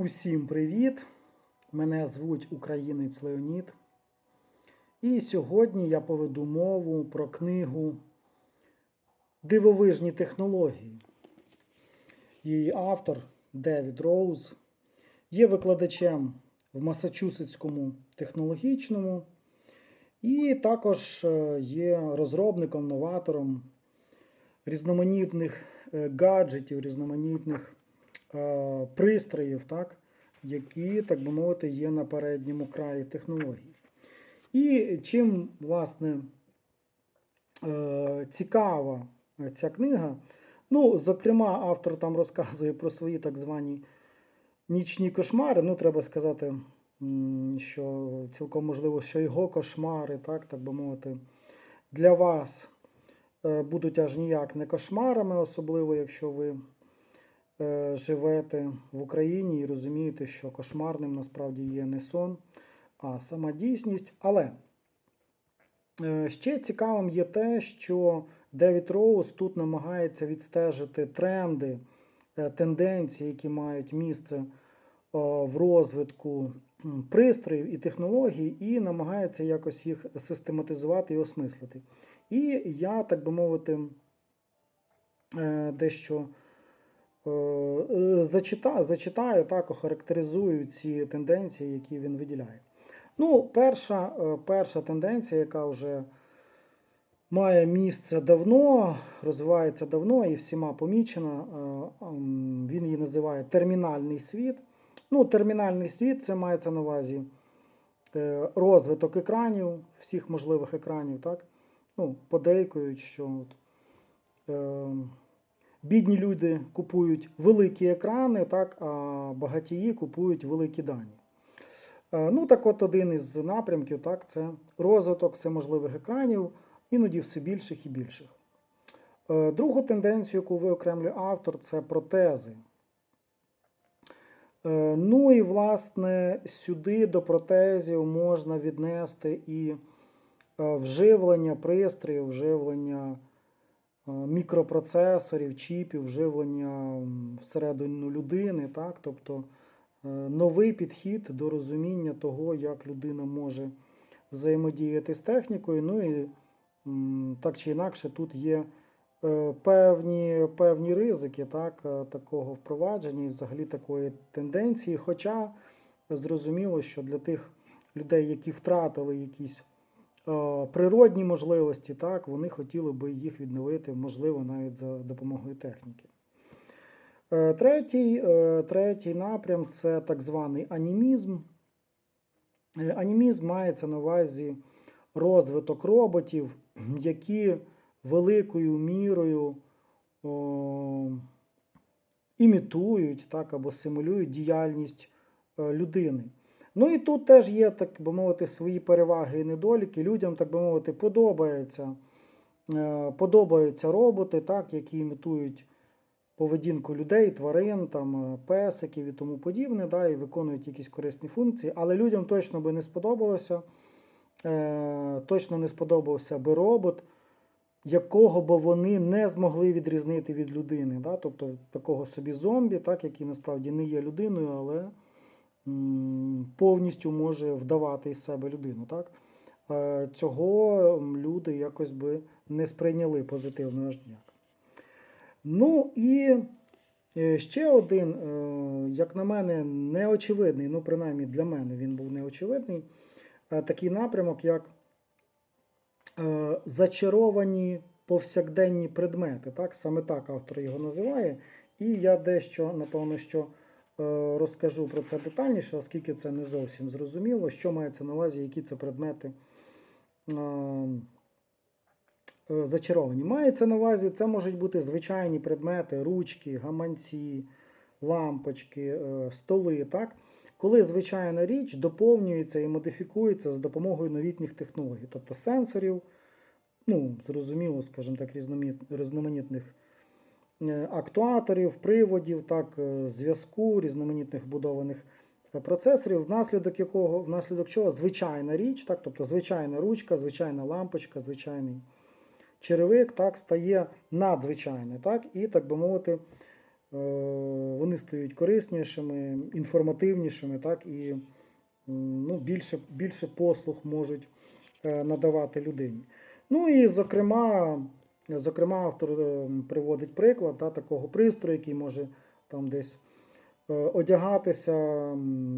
Усім привіт! Мене звуть Українець Леонід. І сьогодні я поведу мову про книгу Дивовижні технології. Її автор Девід Роуз є викладачем в Масачусетському технологічному і також е, є розробником, новатором різноманітних е, гаджетів, різноманітних пристроїв, так, які, так би мовити, є на передньому краї технологій. І чим, власне, е, цікава ця книга, ну, зокрема, автор там розказує про свої так звані нічні кошмари. Ну, треба сказати, що цілком можливо, що його кошмари, так, так би мовити, для вас е, будуть аж ніяк не кошмарами, особливо якщо ви е, живете в Україні і розумієте, що кошмарним насправді є не сон, а сама дійсність. Але е, ще цікавим є те, що Девід Роуз тут намагається відстежити тренди, е, тенденції, які мають місце е, в розвитку пристроїв і технологій, і намагається якось їх систематизувати і осмислити. І я, так би мовити, е, дещо е, е, зачитаю, зачитаю, так, охарактеризую ці тенденції, які він виділяє. Ну, перша, е, перша тенденція, яка вже має місце давно, розвивається давно і всіма помічена, е, ем, він її називає термінальний світ. Ну, термінальний світ це мається на увазі е, розвиток екранів, всіх можливих екранів, так? Ну, подейкують, що от, е, бідні люди купують великі екрани, так, а багатії купують великі дані. Е, ну, так от один із напрямків, так, це розвиток всеможливих екранів, іноді все більших і більших. Е, другу тенденцію, яку виокремлює автор, це протези. Е, Ну і, власне, сюди до протезів можна віднести і вживлення пристроїв, вживлення мікропроцесорів, чіпів, вживлення всередину людини. Так? Тобто е, новий підхід до розуміння того, як людина може взаємодіяти з технікою. Ну і так чи інакше, тут є е, певні, певні ризики так, е, такого впровадження і взагалі такої тенденції. Хоча зрозуміло, що для тих людей, які втратили якісь е, природні можливості, так, вони хотіли би їх відновити, можливо, навіть за допомогою техніки. Е, Третій, е, третій напрям це так званий анімізм. Е, Анімізм мається на увазі розвиток роботів, які великою мірою о, імітують так, або симулюють діяльність е, людини. Ну і тут теж є, так би мовити, свої переваги і недоліки. Людям, так би мовити, подобається, е, подобаються роботи, так, які імітують поведінку людей, тварин, там, е, песиків і тому подібне, да, і виконують якісь корисні функції. Але людям точно би не сподобалося, е, точно не сподобався би робот, якого би вони не змогли відрізнити від людини. Да? Тобто такого собі зомбі, так, який насправді не є людиною, але повністю може вдавати із себе людину. Так? Е, Цього люди якось би не сприйняли позитивно аж ніяк. Ну і е, ще один, е, як на мене, неочевидний, ну, принаймні для мене він був неочевидний, такий напрямок, як зачаровані повсякденні предмети. Так? Саме так автор його називає. І я дещо, напевно, що розкажу про це детальніше, оскільки це не зовсім зрозуміло, що мається на увазі, які це предмети. е, е, Зачаровані. Мається на увазі, це можуть бути звичайні предмети, ручки, гаманці, лампочки, е, столи. Так? Коли звичайна річ доповнюється і модифікується за допомогою новітніх технологій, тобто сенсорів, ну, зрозуміло, скажімо так, різноманітних е, актуаторів, приводів, так, е, зв'язку, різноманітних вбудованих е, процесорів, внаслідок якого, внаслідок чого звичайна річ, так, тобто звичайна ручка, звичайна лампочка, звичайний черевик так, стає надзвичайний. Так, і, так би мовити, е, вони стають кориснішими, інформативнішими, так, і ну, більше, більше послуг можуть е, надавати людині. Ну і, зокрема, зокрема, автор е, приводить приклад та, такого пристрою, який може там десь е, одягатися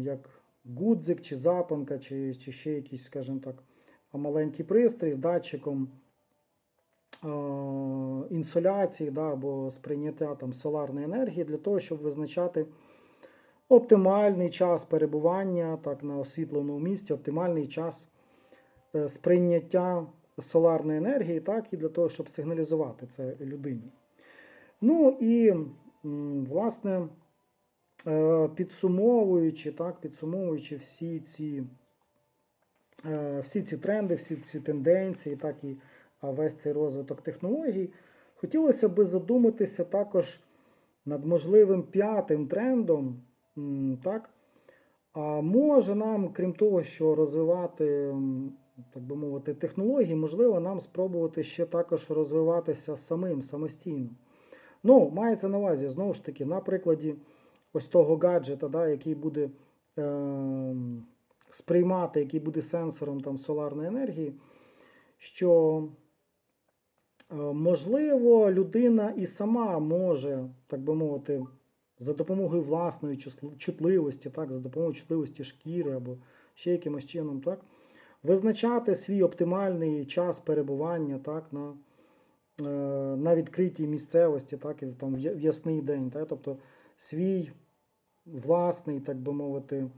як гудзик чи запанка, чи, чи ще якийсь, скажімо так, маленький пристрій з датчиком е, інсоляції да, або сприйняття там, соларної енергії для того, щоб визначати оптимальний час перебування так, на освітленому місці, оптимальний час е, сприйняття соларної енергії, так, і для того, щоб сигналізувати це людині. Ну і, власне, е, підсумовуючи, так, підсумовуючи всі ці, е, всі ці тренди, всі ці тенденції, так і весь цей розвиток технологій, хотілося би задуматися також над можливим п'ятим трендом. Так? А може нам, крім того, що розвивати, так би мовити, технології, можливо, нам спробувати ще також розвиватися самим самостійно. Ну, мається на увазі, знову ж таки, на прикладі ось того гаджета, да, який буде е, сприймати, який буде сенсором там, соларної енергії, що е, можливо людина і сама може, так би мовити, за допомогою власної чутливості, так, за допомогою чутливості шкіри або ще якимось чином, так, визначати свій оптимальний час перебування так, на, е, на відкритій місцевості, так, і там, в ясний день. Так, тобто свій власний, так би мовити,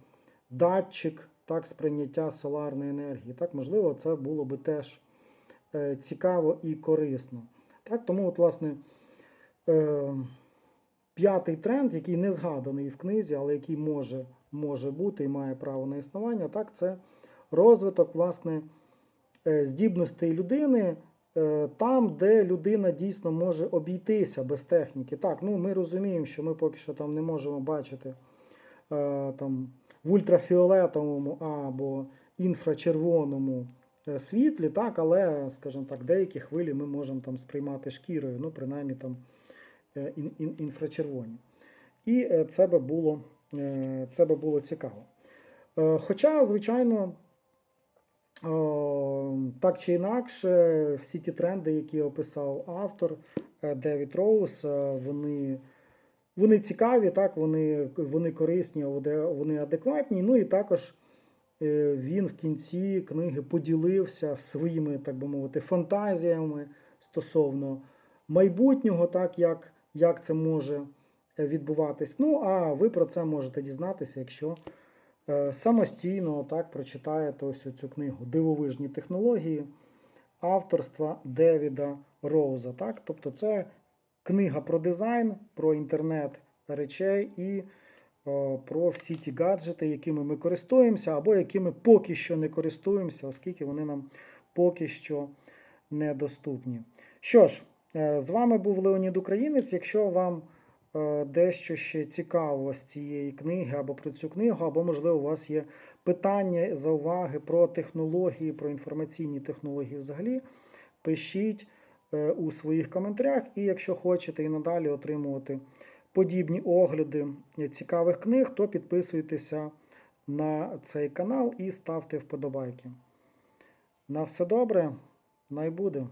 датчик так, сприйняття соларної енергії. Так, можливо, це було би теж е, цікаво і корисно. Так, тому, от, власне, е, п'ятий тренд, який не згаданий в книзі, але який може, може бути і має право на існування, так, це розвиток власне, е, здібностей людини е, там, де людина дійсно може обійтися без техніки. Так, ну ми розуміємо, що ми поки що там не можемо бачити е, там, в ультрафіолетовому або інфрачервоному світлі, так, але, скажімо так, деякі хвилі ми можемо там сприймати шкірою, ну, принаймні там ін, ін, інфрачервоні. І це би було, це би було цікаво. Хоча, звичайно, так чи інакше, всі ті тренди, які описав автор е, Девід Роуз, е, вони, вони цікаві, так, вони, вони корисні, вони адекватні. Ну і також е, він в кінці книги поділився своїми, так би мовити, фантазіями стосовно майбутнього, так, як, як це може відбуватись. Ну, а ви про це можете дізнатися, якщо самостійно так прочитаєте ось цю книгу Дивовижні технології авторства Девіда Роуза. Так? Тобто це книга про дизайн, про інтернет речей і е, про всі ті гаджети, якими ми користуємося, або якими поки що не користуємося, оскільки вони нам поки що недоступні. Що ж, е, з вами був Леонід Українець. Якщо вам е, дещо ще цікаво з цієї книги або про цю книгу, або, можливо, у вас є питання, зауваги про технології, про інформаційні технології взагалі, пишіть е, у своїх коментарях. І якщо хочете і надалі отримувати подібні огляди е, цікавих книг, то підписуйтеся на цей канал і ставте вподобайки. На все добре, най буде!